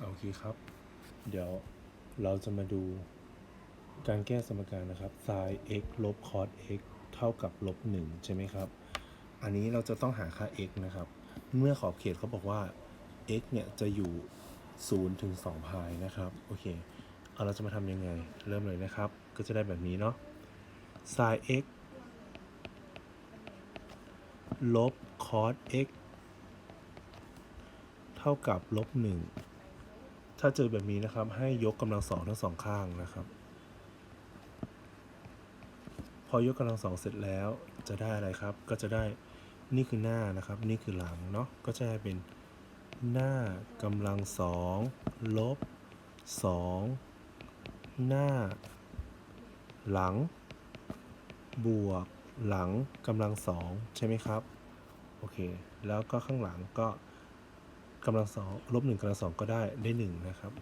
โอเคครับ เดี๋ยวเราจะมาดูการแก้สมการนะครับ sin x ลบ cos x เท่ากับลบ1ใช่ไหมครับ อันนี้เราจะต้องหาค่า x นะครับ เมื่อขอบเขตเขาบอกว่า x เนี่ยจะอยู่0ถึง2พายนะครับ โอเค เอาเราจะมาทำยังไง เริ่มเลยนะครับ ก็จะได้แบบนี้เนาะ sin x ลบ cos x เท่ากับลบ1 ถ้าเจอแบบนี้นะครับ ให้ยกกำลังสองทั้งสองข้างนะครับ พอยกกำลังสองเสร็จแล้วจะได้อะไรครับ ก็จะได้นี่คือหน้านะครับ นี่คือหลังเนาะก็จะได้เป็นหน้ากำลังสองลบสองหน้า หลัง บวก หลังกำลังสองใช่ไหมครับ โอเค แล้วก็ข้างหลังก็ กำลังสองลบหนึ่งกำลังสองก็ได้ได้หนึ่งนะครับ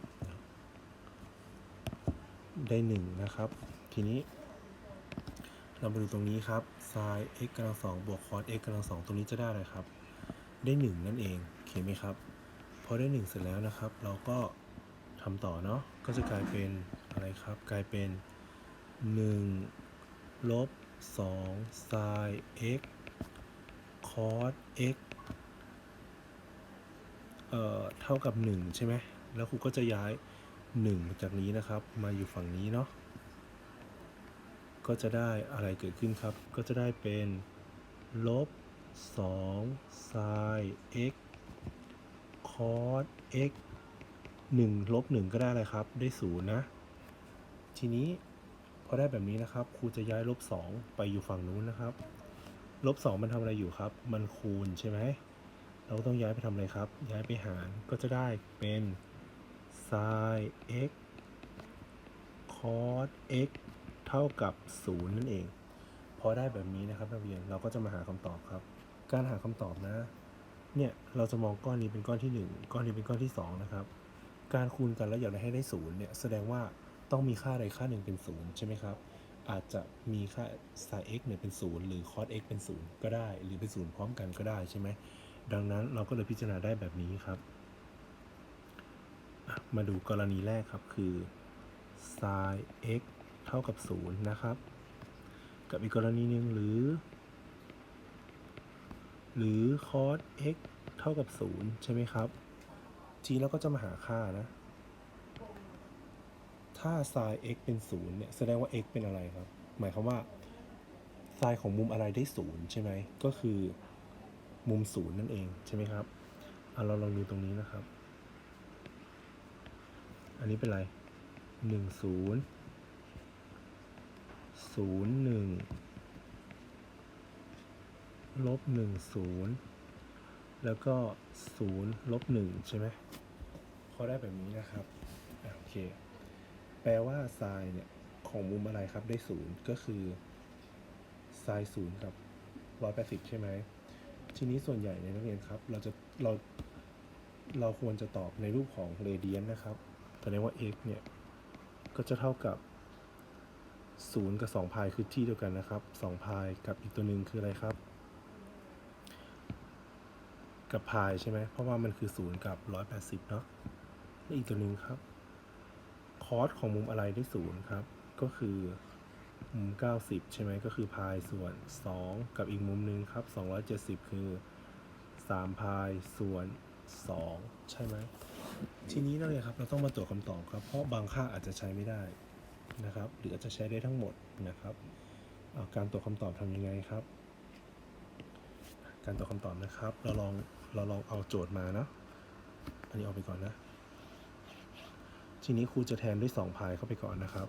ได้หนึ่งนะครับ ทีนี้ เรามาดูตรงนี้ครับ sin x กำลังสองบวก cos x กำลังสองตรงนี้จะได้อะไรครับ ได้หนึ่งนั่นเองโอเคไหมครับพอได้หนึ่งเสร็จแล้วนะครับ เราก็ทำต่อเนาะก็จะกลายเป็นอะไรครับ กลายเป็น1ลบ2 sin x cos x เอ่อเท่ากับ 1 ใช่ไหมแล้วครูก็จะย้าย 1 จากนี้นะครับ มาอยู่ฝั่งนี้เนาะก็จะได้อะไรเกิดขึ้นครับ ก็จะได้เป็นลบ2 sin x cos x 1ลบ1ก็ได้อะไรครับ ได้0นะ ทีนี้พอได้แบบนี้นะครับ ครูจะย้ายลบ2ไปอยู่ฝั่งนู้นนะครับ ลบ2มันทำอะไรอยู่ครับ มันคูณใช่ไหม เราก็ต้องย้ายไปทำอะไรครับ ย้ายไปหารก็จะได้เป็น sin x cos x เท่ากับ 0 นั่นเอง พอได้แบบนี้นะครับนักเรียนเราก็จะมาหาคำตอบครับ การหาคำตอบนะ เนี่ยเราจะมองก้อนนี้เป็นก้อนที่ 1 ก้อนนี้เป็นก้อนที่ 2 นะครับ การคูณกันแล้วอยากได้ให้ได้0เนี่ยแสดงว่าต้องมีค่าใดค่าหนึ่งเป็น 0 ใช่ไหมครับ อาจจะมีค่า sin x เนี่ยเป็น 0 หรือ cos x เป็น 0 ก็ได้ หรือเป็น 0 พร้อมกันก็ได้ใช่ไหม ดังนั้นเราก็เลยพิจารณาได้แบบนี้ครับ มาดูกรณีแรกครับคือ sin x เท่ากับ 0 นะครับ กับอีกกรณีหนึ่งหรือ หรือ cos x เท่ากับ 0 ใช่ไหมครับ ทีเราก็จะมาหาค่านะ ถ้า sin x เป็น 0 เนี่ย แสดงว่า x เป็นอะไรครับ หมายความว่า sin ของมุมอะไรได้ 0 ใช่ไหม ก็คือ มุมศูนย์นั่นเองใช่ไหมครับเอาเราลองดูตรงนี้นะครับ อันนี้เป็นอะไรหนึ่งศูนย์ศูนย์หนึ่งลบหนึ่งศูนย์แล้วก็ศูนย์ลบหนึ่งใช่ไหมเขาได้แบบนี้นะครับโอเค แปลว่าไซน์เนี่ย ของมุมอะไรครับได้ศูนย์ก็คือไซน์ศูนย์กับร้อยแปดสิบใช่ไหม ทีนี้ส่วนใหญ่ในนักเรียนครับ เราจะเราเราควรจะตอบในรูปของเรเดียนนะครับแสดงว่า x เนี่ย ก็จะเท่ากับ 0 กับ 2 พายคือที่เดียวกันนะครับ 2 พายกับอีกตัวหนึ่งคืออะไรครับ กับพายใช่ไหม เพราะว่ามันคือ 0 กับ 180 เนาะและอีกตัวหนึ่งครับ คอสของมุมอะไรได้ 0 ครับ ก็คือ มุม 90 ใช่ไหมก็คือพายส่วน 2 กับอีกมุมหนึ่งครับ 270 คือ 3 พายส่วน 2 ใช่ไหมทีนี้นั่นเลยครับเราต้องมาตรวจคำตอบครับ เพราะบางค่าอาจจะใช้ไม่ได้นะครับ หรืออาจจะใช้ได้ทั้งหมดนะครับาการตรวจคำตอบทำยังไงครับ การตรวจคำตอบนะครับ เราลองเราลองเอาโจทย์มานะอันนี้เอาไปก่อนนะ ทีนี้ครูจะแทนด้วย 2 พายเข้าไปก่อนนะครับ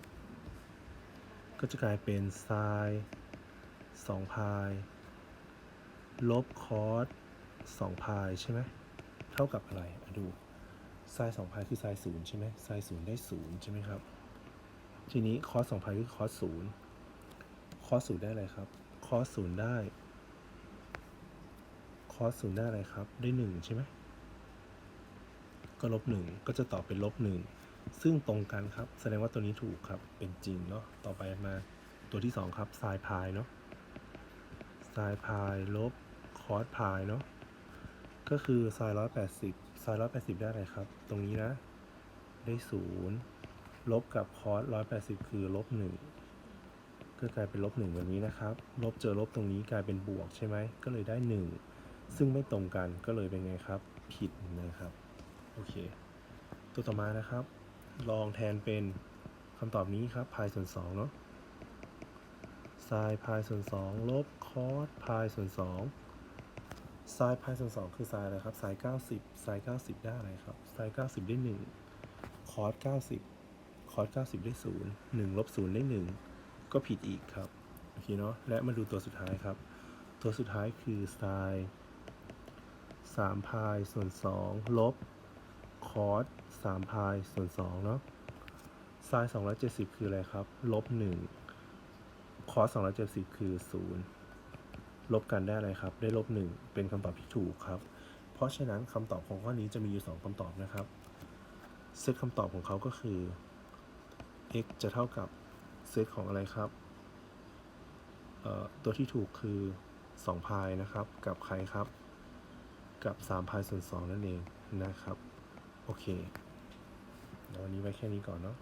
ก็จะกลายเป็น sin 2พายลบ cos 2พายใช่ไหมเท่ากับอะไรอะดู sin 2พายคือ sin 0ใช่ไหม sin 0ได้0ใช่ไหมครับ ทีนี้ cos 2พายคือ cos 0 cos 0ได้อะไรครับ cos 0ได้ cos 0ได้อะไรครับ ได้1ใช่ไหมก็ลบ1ก็จะตอบเป็นลบ1 ซึ่งตรงกันครับ แสดงว่าตัวนี้ถูกครับ เป็นจริงเนาะ ต่อไปมาตัวที่ 2 ครับ sin พายเนาะ sin พายลบ cos พายเนาะ ก็คือ sin 180 sin 180ได้อะไรครับ ตรงนี้นะ ได้ศูนย์ลบกับคอสร้อยแปดสิบคือลบหนึ่งก็กลายเป็นลบหนึ่งแบบนี้นะครับ ลบเจอลบตรงนี้กลายเป็นบวกใช่ไหม ก็เลยได้หนึ่งซึ่งไม่ตรงกันก็เลยเป็นไงครับ ผิดนะครับ โอเค ตัวต่อมานะครับ ลองแทนเป็นคำตอบนี้ครับพายส่วน2เนาะไซน์พายส่วน2ลบคอสพายส่วน2ไซน์พายส่วน2คือไซน์อะไรครับไซน์90ไซน์90 ได้อะไรครับไซน์90 ได้ 1 คอส90 คอส90 ได้ 0 1ลบ0ได้ 1 ก็ผิดอีกครับโอเคเนาะและมาดูตัวสุดท้ายครับ ตัวสุดท้ายคือไซน์3พายส่วน2ลบ คอส3พายส่วน2เนาะไซน์270คืออะไรครับ ลบ1คอส270คือ0ลบกันได้อะไรครับ ได้ลบ1เป็นคำตอบที่ถูกครับ เพราะฉะนั้นคำตอบของข้อนี้จะมีอยู่2คำตอบนะครับ เซตคำตอบของเขาก็คือ x จะเท่ากับเซตของอะไรครับเอ่อตัวที่ถูกคือ2พายนะครับ กับใครครับ กับ3พายส่วน2นั่นเองนะครับ โอเคเดี๋ยววันนี้ไว้แค่นี้ก่อนเนาะ